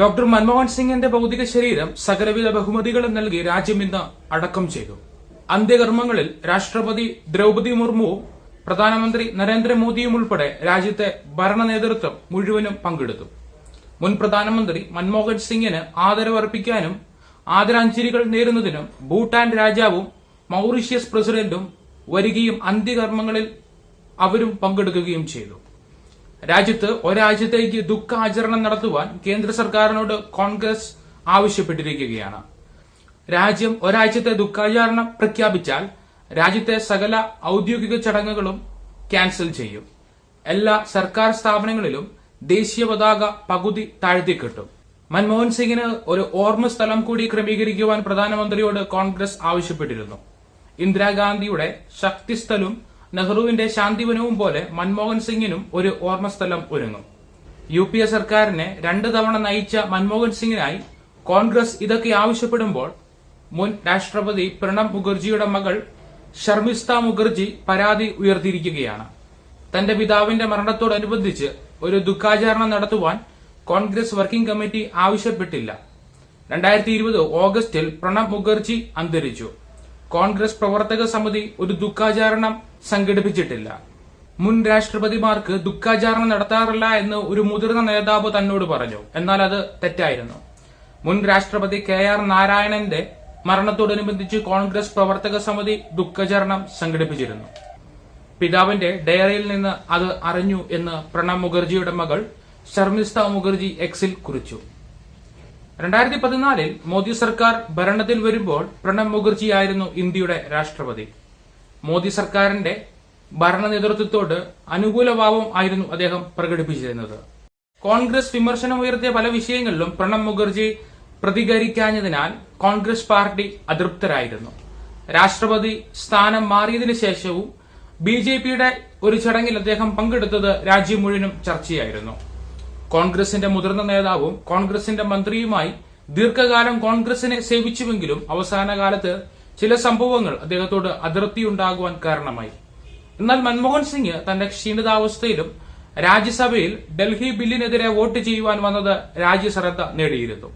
Doctor Manmohan സിംഗിന്റെ ഭൗതിക ശരീരം സകലവിധ ബഹുമതികളും നൽകി രാജ്യം ഇന്ന് അടക്കം ചെയ്തു. അന്ത്യകർമ്മങ്ങളിൽ രാഷ്ട്രപതി ദ്രൗപതി മുർമുവും പ്രധാനമന്ത്രി നരേന്ദ്രമോദിയും ഉൾപ്പെടെ രാജ്യത്തെ ഭരണ നേതൃത്വം മുഴുവനും പങ്കെടുത്തു. മുൻ പ്രധാനമന്ത്രി മൻമോഹൻ സിംഗിന് ആദരവർപ്പിക്കാനും ആദരാഞ്ജലികൾ നേരുന്നതിനും ഭൂട്ടാൻ രാജാവും മൌറീഷ്യസ് പ്രസിഡന്റും വരികയും അന്ത്യകർമ്മങ്ങളിൽ അവരും പങ്കെടുക്കുകയും ചെയ്തു. രാജ്യത്ത് ഒരാഴ്ചത്തേക്ക് ദുഃഖാചരണം നടത്തുവാൻ കേന്ദ്ര സർക്കാരിനോട് കോൺഗ്രസ് ആവശ്യപ്പെട്ടിരിക്കുകയാണ്. രാജ്യം ഒരാഴ്ചത്തെ ദുഃഖാചരണം പ്രഖ്യാപിച്ചാൽ രാജ്യത്തെ സകല ഔദ്യോഗിക ചടങ്ങുകളും ക്യാൻസൽ ചെയ്യും. എല്ലാ സർക്കാർ സ്ഥാപനങ്ങളിലും ദേശീയ പതാക പകുതി താഴ്ത്തിക്കെട്ടും. മൻമോഹൻ സിംഗിന് ഒരു ഓർമ്മ സ്ഥലം കൂടി ക്രമീകരിക്കുവാൻ പ്രധാനമന്ത്രിയോട് കോൺഗ്രസ് ആവശ്യപ്പെട്ടിരുന്നു. ഇന്ദിരാഗാന്ധിയുടെ ശക്തിസ്ഥലും നെഹ്റുവിന്റെ ശാന്തിവനവും പോലെ മൻമോഹൻ സിംഗിനും ഒരു ഓർമ്മസ്ഥലം ഒരുങ്ങും. യു പി എ സർക്കാരിനെ രണ്ട് തവണ നയിച്ച മൻമോഹൻ സിംഗിനായി കോൺഗ്രസ് ഇതൊക്കെ ആവശ്യപ്പെടുമ്പോൾ മുൻ രാഷ്ട്രപതി പ്രണബ് മുഖർജിയുടെ മകൾ ഷർമിസ്ത മുഖർജി പരാതി ഉയർത്തിയിരിക്കുകയാണ്. തന്റെ പിതാവിന്റെ മരണത്തോടനുബന്ധിച്ച് ഒരു ദുഃഖാചരണം നടത്തുവാൻ കോൺഗ്രസ് വർക്കിംഗ് കമ്മിറ്റി ആവശ്യപ്പെട്ടില്ല. രണ്ടായിരത്തി ഇരുപത് ഓഗസ്റ്റിൽ പ്രണബ് മുഖർജി അന്തരിച്ചു. കോൺഗ്രസ് പ്രവർത്തക സമിതി ഒരു ദുഃഖാചരണം സംഘടിപ്പിച്ചിട്ടില്ല. മുൻ രാഷ്ട്രപതിമാർക്ക് ദുഃഖാചരണം നടത്താറില്ല എന്ന് ഒരു മുതിർന്ന നേതാവ് തന്നോട് പറഞ്ഞു. എന്നാൽ അത് തെറ്റായിരുന്നു. മുൻ രാഷ്ട്രപതി കെ ആർ നാരായണന്റെ മരണത്തോടനുബന്ധിച്ച് കോൺഗ്രസ് പ്രവർത്തക സമിതി ദുഃഖാചരണം സംഘടിപ്പിച്ചിരുന്നു. പിതാവിന്റെ ഡയറിയിൽ നിന്ന് അത് അറിഞ്ഞു എന്ന് പ്രണബ് മുഖർജിയുടെ മകൾ ശർമിസ്ത മുഖർജി എക്സിൽ കുറിച്ചു. രണ്ടായിരത്തി പതിനാലിൽ മോദി സർക്കാർ ഭരണത്തിൽ വരുമ്പോൾ പ്രണബ് മുഖർജിയായിരുന്നു ഇന്ത്യയുടെ രാഷ്ട്രപതി. മോദി സർക്കാരിന്റെ ഭരണ നേതൃത്വത്തോട് അനുകൂലഭാവം ആയിരുന്നു അദ്ദേഹം പ്രകടിപ്പിച്ചിരുന്നത്. കോൺഗ്രസ് വിമർശനം ഉയർത്തിയ പല വിഷയങ്ങളിലും പ്രണബ് മുഖർജി പ്രതികരിക്കാഞ്ഞതിനാൽ കോൺഗ്രസ് പാർട്ടി അതൃപ്തരായിരുന്നു. രാഷ്ട്രപതി സ്ഥാനം മാറിയതിനു ശേഷവും ബി ഒരു ചടങ്ങിൽ അദ്ദേഹം പങ്കെടുത്തത് രാജ്യം മുഴുവനും ചർച്ചയായിരുന്നു. കോൺഗ്രസിന്റെ മുതിർന്ന നേതാവും കോൺഗ്രസിന്റെ മന്ത്രിയുമായി ദീർഘകാലം കോൺഗ്രസിനെ സേവിച്ചുവെങ്കിലും അവസാന കാലത്ത് ചില സംഭവങ്ങൾ അദ്ദേഹത്തോട് അതിർത്തിയുണ്ടാകുവാൻ കാരണമായി. എന്നാൽ മൻമോഹൻ സിംഗ് തന്റെ ക്ഷീണിതാവസ്ഥയിലും രാജ്യസഭയിൽ ഡൽഹി ബില്ലിനെതിരെ വോട്ട് ചെയ്യുവാൻ വന്നത് രാജ്യശ്രദ്ധ നേടിയിരുന്നു.